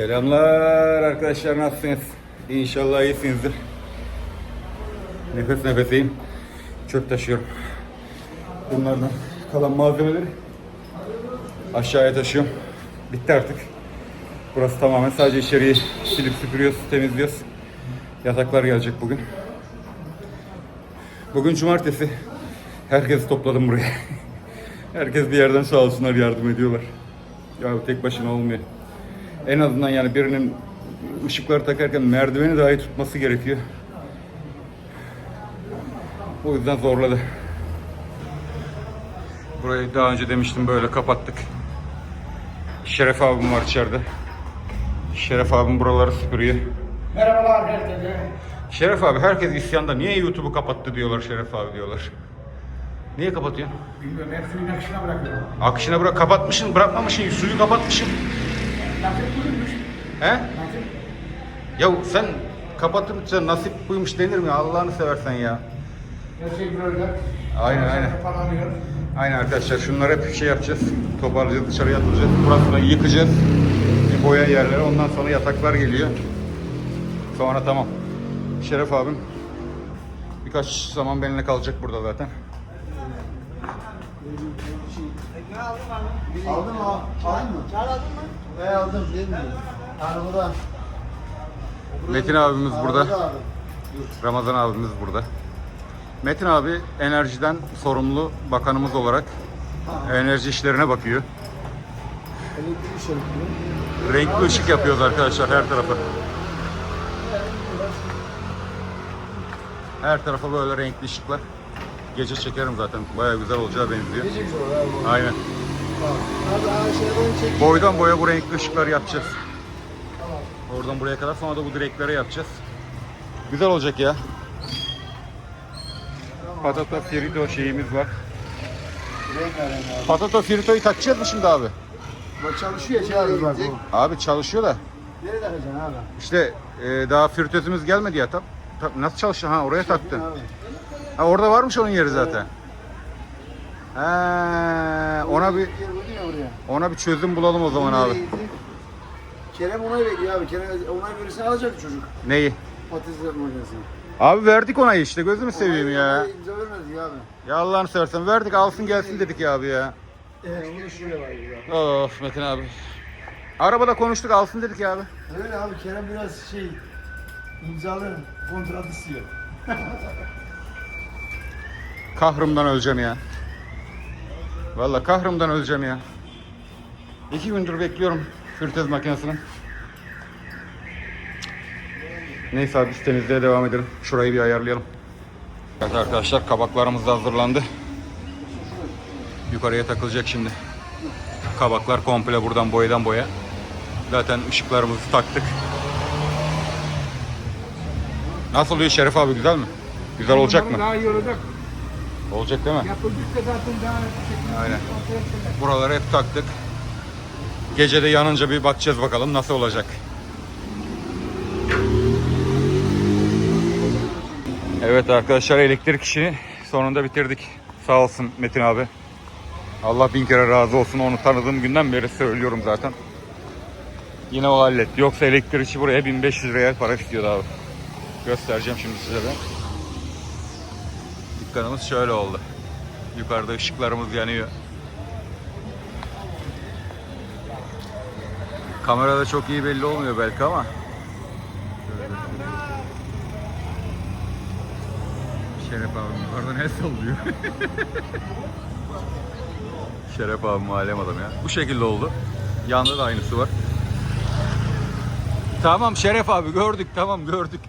Selamlar arkadaşlar nasılsınız? İnşallah iyisinizdir. Nefes nefeseyim. Çöp taşıyorum. Bunlardan kalan malzemeleri aşağıya taşıyorum. Bitti artık. Burası tamamen sadece içeriği silip süpürüyoruz, temizliyoruz. Yataklar gelecek bugün. Bugün cumartesi. Herkesi topladım buraya. Herkes bir yerden sağ olsunlar yardım ediyorlar. Ya tek başına olmuyor. En azından yani birinin ışıkları takarken merdiveni dahi tutması gerekiyor. O yüzden zorladı. Burayı daha önce demiştim böyle kapattık. Şeref abim var içeride. Şeref abim buraları süpürüyor. Merhabalar herkese. Şeref abi herkes isyanda. Niye YouTube'u kapattı diyorlar Şeref abi diyorlar. Niye kapatıyorsun? Bilmiyorum hep suyun akışına bırakıyorum. Akışına bırak kapatmışsın, bırakmamışsın, suyu kapatmışsın. Buymuş. He? Nasip. Ya sen kapatınca nasip buymuş denir mi? Allah'ını seversen ya. Her şey böyle. Aynen, aynen. Kapanamıyor. Aynen arkadaşlar şunları hep şey yapacağız. Toparlayacağız, dışarıya atacağız. Burasını yıkacağız. Bir boya yerlere. Ondan sonra yataklar geliyor. Sonra tamam. Şeref abim birkaç zaman benimle kalacak burada zaten. Aldın mı? Aldın mı? Çağır aldın mı? He aldım değil mi? Arabada. Metin abimiz burada. Ramazan abimiz burada. Metin abi enerjiden sorumlu bakanımız olarak enerji işlerine bakıyor. Renkli ışık yapıyoruz arkadaşlar her tarafa. Her tarafa böyle renkli ışıklar. Gece çekerim zaten. Baya güzel olacağı benziyor. Aynen. Boydan boya bu renkli ışıkları yapacağız. Oradan buraya kadar sonra da bu direkleri yapacağız. Güzel olacak ya. Patata frito şeyimiz var. Patata fritoyu takacağız mı şimdi abi? Bak çalışıyor şey abi bak bu. Abi çalışıyor da. Nereye takacaksın abi? İşte e, daha fritözümüz gelmedi ya tam. tam- Nasıl çalışıyor? Ha oraya taktın. Abi. Ha orada varmış onun yeri zaten. He, ona bir ona bir çözüm bulalım o zaman abi. Kerem onay bekliyor abi. Kerem onay verirse alacak çocuk. Neyi? Patates makinesini. Abi verdik ona işte gözümü seveyim ya. İmza vermedik abi. Ya Allah'ını seversen verdik alsın gelsin dedik ya abi ya. Ee, onu şuraya var ya. Of Metin abi. Arabada konuştuk alsın dedik ya abi. Öyle abi Kerem biraz şey imzalı kontrat istiyor. Kahrımdan öleceğim ya. Vallahi kahrımdan öleceğim ya. İki gündür bekliyorum fritez makinesini. Neyse abi biz temizliğe devam edelim. Şurayı bir ayarlayalım. Evet arkadaşlar kabaklarımız da hazırlandı. Yukarıya takılacak şimdi. Kabaklar komple buradan boyadan boya. Zaten ışıklarımızı taktık. Nasıl oluyor Şerif abi güzel mi? Güzel olacak mı? Daha iyi olacak. Olacak değil mi? Yapıldıkça zaten daha Aynen. Buraları hep taktık. Gece de yanınca bir bakacağız bakalım nasıl olacak. Evet arkadaşlar elektrik işini sonunda bitirdik. Sağ olsun Metin abi. Allah bin kere razı olsun. Onu tanıdığım günden beri söylüyorum zaten. Yine o halletti. Yoksa elektrikçi buraya 1500 liraya para istiyordu abi. Göstereceğim şimdi size de. Dükkanımız şöyle oldu. Yukarıda ışıklarımız yanıyor. Kamerada çok iyi belli olmuyor belki ama. Şeref abim yukarıdan el sallıyor. Şeref abim alem adam ya. Bu şekilde oldu. Yanında da aynısı var. Tamam Şeref abi gördük tamam gördük.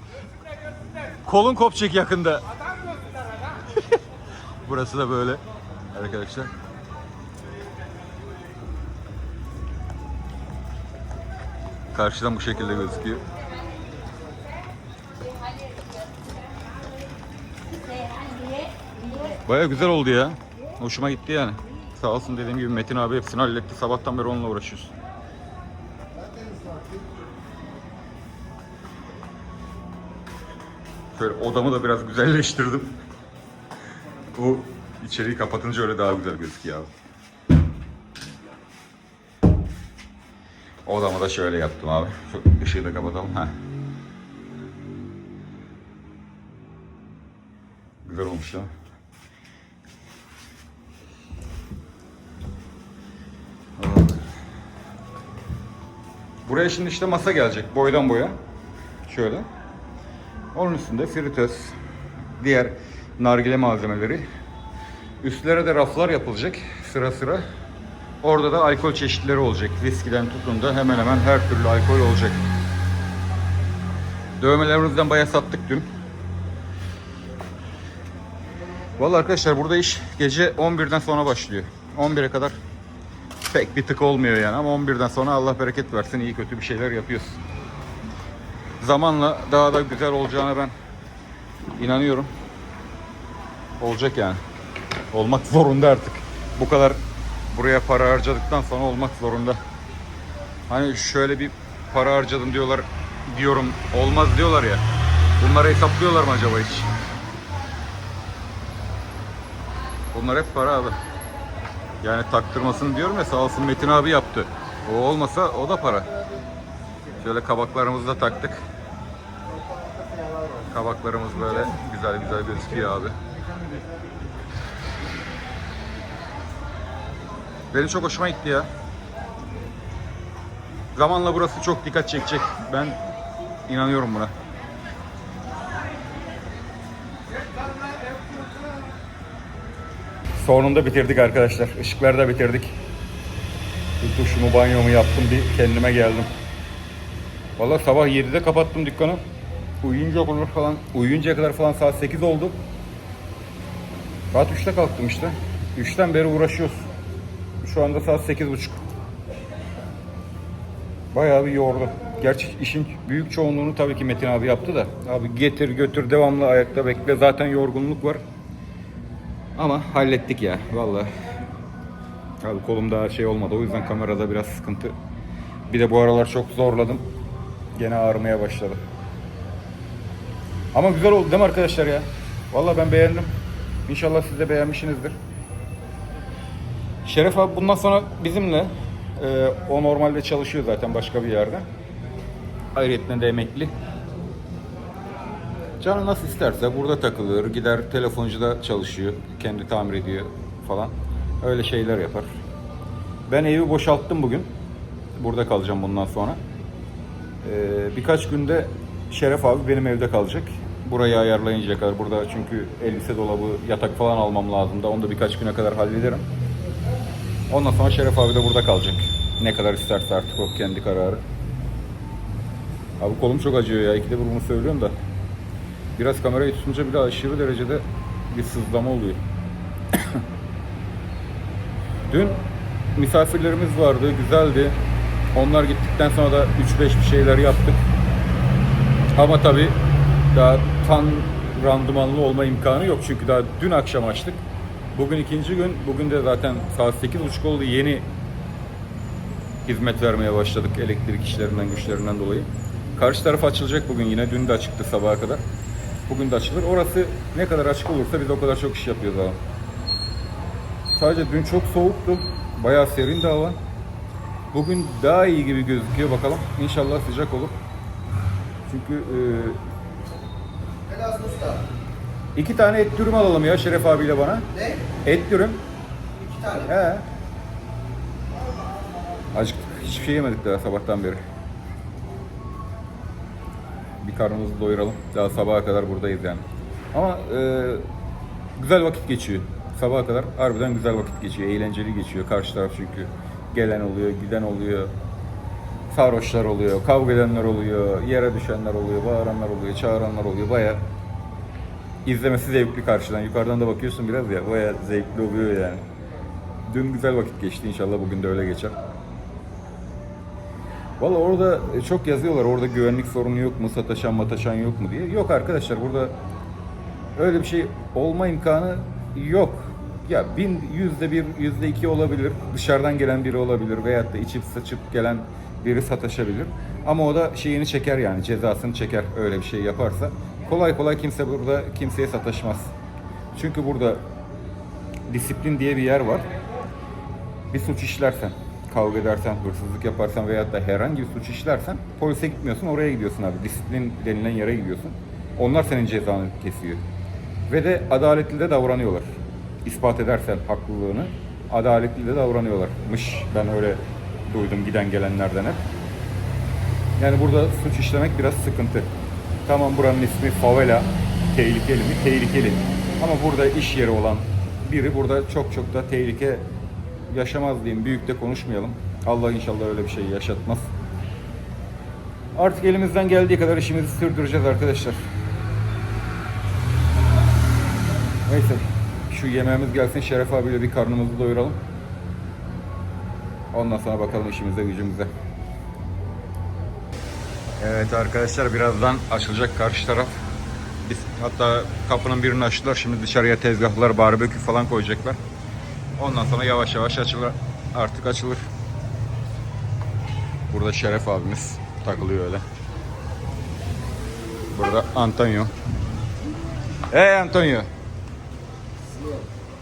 Kolun kopacak yakında. Burası da böyle arkadaşlar. Karşıdan bu şekilde gözüküyor. Baya güzel oldu ya. Hoşuma gitti yani. Sağ olsun dediğim gibi Metin abi hepsini halletti. Sabahtan beri onunla uğraşıyoruz. Şöyle odamı da biraz güzelleştirdim. Bu içeriği kapatınca öyle daha güzel gözüküyor abi. Odamı da şöyle yaptım abi. Şu ışığı da kapatalım. Heh. Güzel olmuş ya. Buraya şimdi işte masa gelecek boydan boya. Şöyle. Onun üstünde fritöz, diğer nargile malzemeleri. Üstlere de raflar yapılacak sıra sıra. Orada da alkol çeşitleri olacak. Viskiden tutun da hemen hemen her türlü alkol olacak. Dövmelerimizden bayağı sattık dün. Vallahi arkadaşlar burada iş gece 11'den sonra başlıyor. 11'e kadar pek bir tık olmuyor yani ama 11'den sonra Allah bereket versin iyi kötü bir şeyler yapıyoruz. Zamanla daha da güzel olacağına ben inanıyorum. Olacak yani. Olmak zorunda artık. Bu kadar buraya para harcadıktan sonra olmak zorunda. Hani şöyle bir para harcadım diyorlar diyorum olmaz diyorlar ya. Bunları hesaplıyorlar mı acaba hiç? Bunlar hep para abi. Yani taktırmasını diyorum ya sağ olsun Metin abi yaptı. O olmasa o da para. Şöyle kabaklarımızı da taktık. Kabaklarımız böyle güzel güzel gözüküyor abi. Benim çok hoşuma gitti ya. Zamanla burası çok dikkat çekecek. Ben inanıyorum buna. Sonunda bitirdik arkadaşlar. Işıkları da bitirdik. Bir duşumu banyomu yaptım bir kendime geldim. Valla sabah 7'de kapattım dükkanı. Uyuyunca kadar falan, uyuyuncaya kadar falan saat 8 oldu. Saat 3'te kalktım işte. 3'ten beri uğraşıyoruz. Şu anda saat 8.30. Bayağı bir yordu. Gerçi işin büyük çoğunluğunu tabii ki Metin abi yaptı da. Abi getir götür devamlı ayakta bekle. Zaten yorgunluk var. Ama hallettik ya vallahi. Abi kolumda şey olmadı. O yüzden kamerada biraz sıkıntı. Bir de bu aralar çok zorladım. Gene ağrımaya başladı. Ama güzel oldu değil mi arkadaşlar ya? Vallahi ben beğendim. İnşallah siz de beğenmişsinizdir. Şeref abi bundan sonra bizimle. Ee, o normalde çalışıyor zaten başka bir yerde. Ayrıca de emekli. Canı nasıl isterse burada takılır, gider telefoncuda çalışıyor, kendi tamir ediyor falan. Öyle şeyler yapar. Ben evi boşalttım bugün. Burada kalacağım bundan sonra. Ee, birkaç günde Şeref abi benim evde kalacak. Burayı ayarlayıncaya kadar burada çünkü elbise dolabı, yatak falan almam lazım da onu da birkaç güne kadar hallederim. Ondan sonra Şeref abi de burada kalacak. Ne kadar isterse artık o kendi kararı. Abi kolum çok acıyor ya. İkide bir bunu söylüyorum da. Biraz kamerayı tutunca bile aşırı derecede bir sızlama oluyor. Dün misafirlerimiz vardı, güzeldi. Onlar gittikten sonra da 3-5 bir şeyler yaptık. Ama tabii daha tam randımanlı olma imkanı yok çünkü daha dün akşam açtık. Bugün ikinci gün, bugün de zaten saat 8.30 oldu yeni hizmet vermeye başladık elektrik işlerinden, güçlerinden dolayı. Karşı taraf açılacak bugün yine. Dün de açıktı sabaha kadar. Bugün de açılır. Orası ne kadar açık olursa biz o kadar çok iş yapıyoruz abi. Sadece dün çok soğuktu. Bayağı serindi hava. Bugün daha iyi gibi gözüküyor bakalım. İnşallah sıcak olur. Çünkü e. iki tane et dürüm alalım ya Şeref abiyle bana. Ne? Et dürüm. İki tane. He. Acıktık. Hiçbir şey yemedik daha sabahtan beri. Bir karnımızı doyuralım. Daha sabaha kadar buradayız yani. Ama e, güzel vakit geçiyor. Sabaha kadar harbiden güzel vakit geçiyor. Eğlenceli geçiyor. Karşı taraf çünkü gelen oluyor, giden oluyor. Sarhoşlar oluyor, kavga edenler oluyor, yere düşenler oluyor, bağıranlar oluyor, çağıranlar oluyor. Baya izlemesi zevkli karşıdan. Yukarıdan da bakıyorsun biraz ya. Baya zevkli oluyor yani. Dün güzel vakit geçti. İnşallah bugün de öyle geçer. Valla orada çok yazıyorlar. Orada güvenlik sorunu yok mu? Sataşan mataşan yok mu diye. Yok arkadaşlar burada öyle bir şey olma imkanı yok. Ya bin yüzde bir, yüzde iki olabilir. Dışarıdan gelen biri olabilir. Veyahut da içip saçıp gelen biri sataşabilir. Ama o da şeyini çeker yani cezasını çeker öyle bir şey yaparsa. Kolay kolay kimse burada kimseye sataşmaz. Çünkü burada disiplin diye bir yer var. Bir suç işlersen, kavga edersen, hırsızlık yaparsan veyahut da herhangi bir suç işlersen polise gitmiyorsun oraya gidiyorsun abi. Disiplin denilen yere gidiyorsun. Onlar senin cezanı kesiyor. Ve de adaletli de davranıyorlar. İspat edersen haklılığını adaletli de davranıyorlarmış. Ben öyle duydum giden gelenlerden hep. Yani burada suç işlemek biraz sıkıntı. Tamam buranın ismi favela. Tehlikeli mi? Tehlikeli. Ama burada iş yeri olan biri burada çok çok da tehlike yaşamaz diyeyim. Büyük de konuşmayalım. Allah inşallah öyle bir şey yaşatmaz. Artık elimizden geldiği kadar işimizi sürdüreceğiz arkadaşlar. Neyse şu yemeğimiz gelsin Şeref abiyle bir karnımızı doyuralım. Ondan sonra bakalım işimize gücümüze. Evet arkadaşlar birazdan açılacak karşı taraf. Biz hatta kapının birini açtılar. Şimdi dışarıya tezgahlar, barbekü falan koyacaklar. Ondan sonra yavaş yavaş açılır. Artık açılır. Burada Şeref abimiz takılıyor öyle. Burada Antonio. Hey Antonio.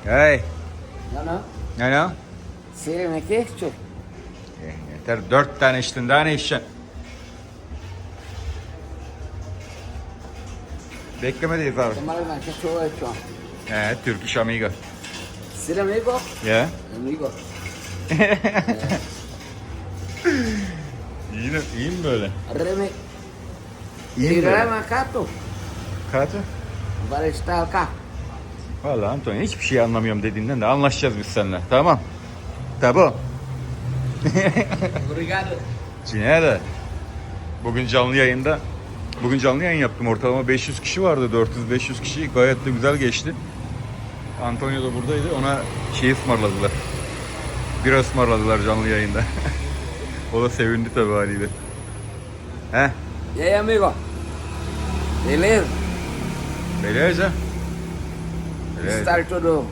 Hey. Sirene che sto? Eh, Yeter dört tane içtin daha ne içeceksin? Beklemedeyiz abi. Tomare una che sto e ciò. He, Türk iş amiga. Sir amico? Ya. Amico. İyi, mi- iyi mi böyle? Reme. İyi mi böyle? Kaçı? Vale sta al ca. Valla Antonio hiçbir şey anlamıyorum dediğinden de anlaşacağız biz seninle. Tamam. Tabu. Obrigado. Cine de. Bugün canlı yayında Bugün canlı yayın yaptım. Ortalama 500 kişi vardı. 400-500 kişi. Gayet de güzel geçti. Antonio da buradaydı. Ona şey ısmarladılar. Bira ısmarladılar canlı yayında. o da sevindi tabii haliyle. He? E aí, amigo? Beleza? Beleza. Beleza. Está tudo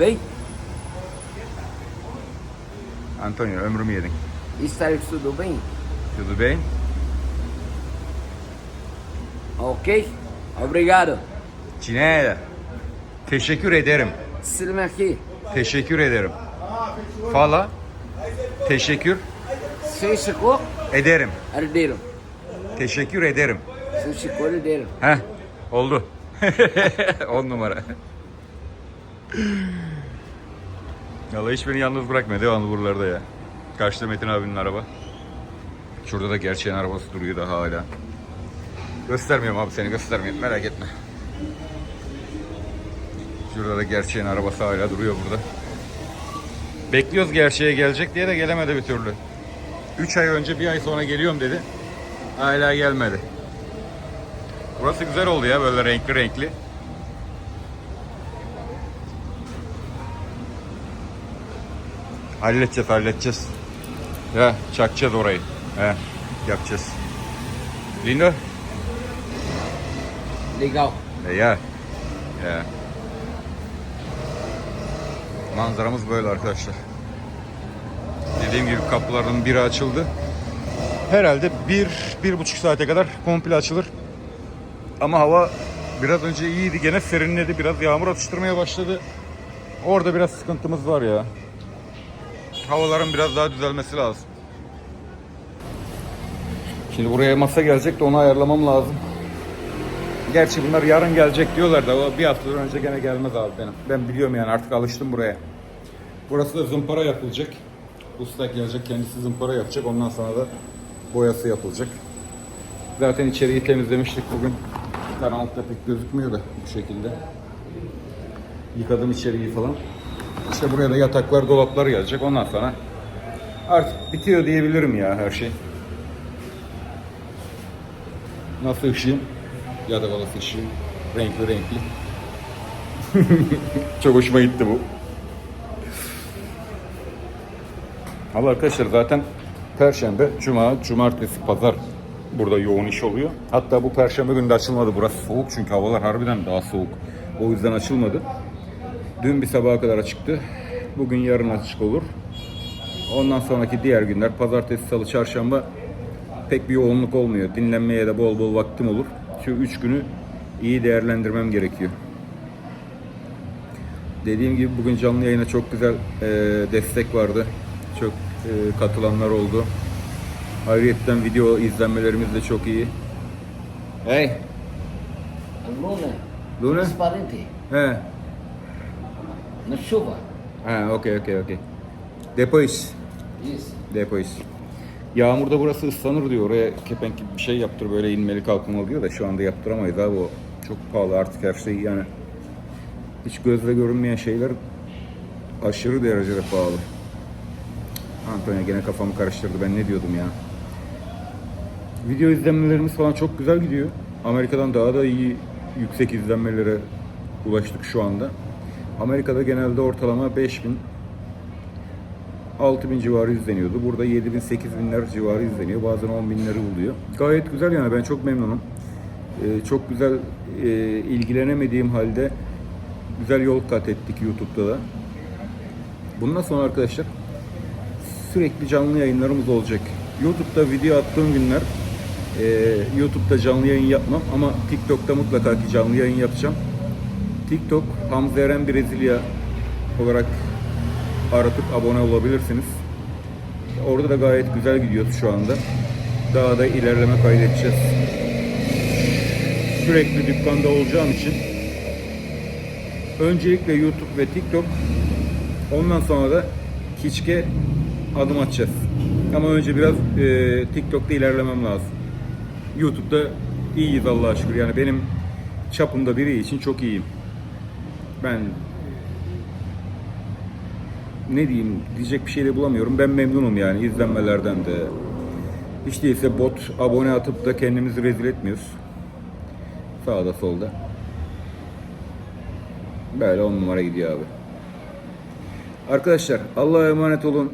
bem? Antonio ömrümü yedin. Está tudo bem? Tudo bem? Ok? Obrigado. Cine Teşekkür ederim. Silme aqui. Teşekkür ederim. Fala. Teşekkür chegou, ederim. herdeiro. Teşekkür ederim. Chegou, herdeiro. Heh, oldu. 10 numara. Vallahi hiç beni yalnız bırakmıyor. Devamlı buralarda ya. Karşıda Metin abinin araba. Şurada da gerçeğin arabası duruyor da hala. Göstermiyorum abi seni göstermiyorum merak etme. Şurada da gerçeğin arabası hala duruyor burada. Bekliyoruz gerçeğe gelecek diye de gelemedi bir türlü. 3 ay önce bir ay sonra geliyorum dedi. Hala gelmedi. Burası güzel oldu ya böyle renkli renkli. Halledeceğiz halledeceğiz. Ya çakacağız orayı. He yapacağız. Lindo? Legal. E, ya. Ya. Manzaramız böyle arkadaşlar. Dediğim gibi kapıların biri açıldı. Herhalde bir, bir buçuk saate kadar komple açılır. Ama hava biraz önce iyiydi. Gene serinledi. Biraz yağmur atıştırmaya başladı. Orada biraz sıkıntımız var ya. Havaların biraz daha düzelmesi lazım. Şimdi buraya masa gelecek de onu ayarlamam lazım. Gerçi bunlar yarın gelecek diyorlar da o bir haftadan önce gene gelmez abi benim. Ben biliyorum yani artık alıştım buraya. Burası da zımpara yapılacak. Usta gelecek kendisi zımpara yapacak. Ondan sonra da boyası yapılacak. Zaten içeriği temizlemiştik bugün. Karanlıkta pek gözükmüyor da bu şekilde. Yıkadım içeriği falan. İşte buraya da yataklar, dolaplar gelecek. Ondan sonra artık bitiyor diyebilirim ya her şey. Nasıl ışığım? Ya da balası ışığım. Renkli renkli. Çok hoşuma gitti bu. Ama arkadaşlar zaten Perşembe, Cuma, Cumartesi, Pazar burada yoğun iş oluyor. Hatta bu Perşembe günü de açılmadı. Burası soğuk çünkü havalar harbiden daha soğuk. O yüzden açılmadı. Dün bir sabaha kadar açıktı. Bugün yarın açık olur. Ondan sonraki diğer günler Pazartesi, Salı, Çarşamba pek bir yoğunluk olmuyor. Dinlenmeye de bol bol vaktim olur. Şu üç günü iyi değerlendirmem gerekiyor. Dediğim gibi bugün canlı yayına çok güzel e, destek vardı. Çok e, katılanlar oldu. Ayrıyetten video izlenmelerimiz de çok iyi. Hey, Luna. Luna? Transparente. he. Na chuva. Ha, okey okey okey. Depois. Isso. Depois. Yağmurda burası ıslanır diyor. Oraya kepenk gibi bir şey yaptır böyle inmeli kalkmalı diyor da şu anda yaptıramayız abi o. Çok pahalı artık her şey yani. Hiç gözle görünmeyen şeyler aşırı derecede pahalı. Antonio gene kafamı karıştırdı. Ben ne diyordum ya? Video izlenmelerimiz falan çok güzel gidiyor. Amerika'dan daha da iyi yüksek izlenmelere ulaştık şu anda. Amerika'da genelde ortalama 5000 6000 civarı izleniyordu. Burada 7000 8000'ler civarı izleniyor. Bazen 10 binleri buluyor. Gayet güzel yani ben çok memnunum. Ee, çok güzel e, ilgilenemediğim halde güzel yol kat ettik YouTube'da da. Bundan sonra arkadaşlar sürekli canlı yayınlarımız olacak. YouTube'da video attığım günler e, YouTube'da canlı yayın yapmam ama TikTok'ta mutlaka ki canlı yayın yapacağım. TikTok Hamza Eren Brezilya olarak aratıp abone olabilirsiniz. Orada da gayet güzel gidiyoruz şu anda. Daha da ilerleme kaydedeceğiz. Sürekli dükkanda olacağım için öncelikle YouTube ve TikTok ondan sonra da Kiçke adım atacağız. Ama önce biraz e, TikTok'ta ilerlemem lazım. YouTube'da iyiyiz Allah'a şükür. Yani benim çapımda biri için çok iyiyim. Ben ne diyeyim diyecek bir şey de bulamıyorum. Ben memnunum yani izlenmelerden de. Hiç değilse bot abone atıp da kendimizi rezil etmiyoruz. Sağda solda. Böyle on numara gidiyor abi. Arkadaşlar Allah'a emanet olun.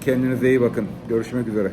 Kendinize iyi bakın. Görüşmek üzere.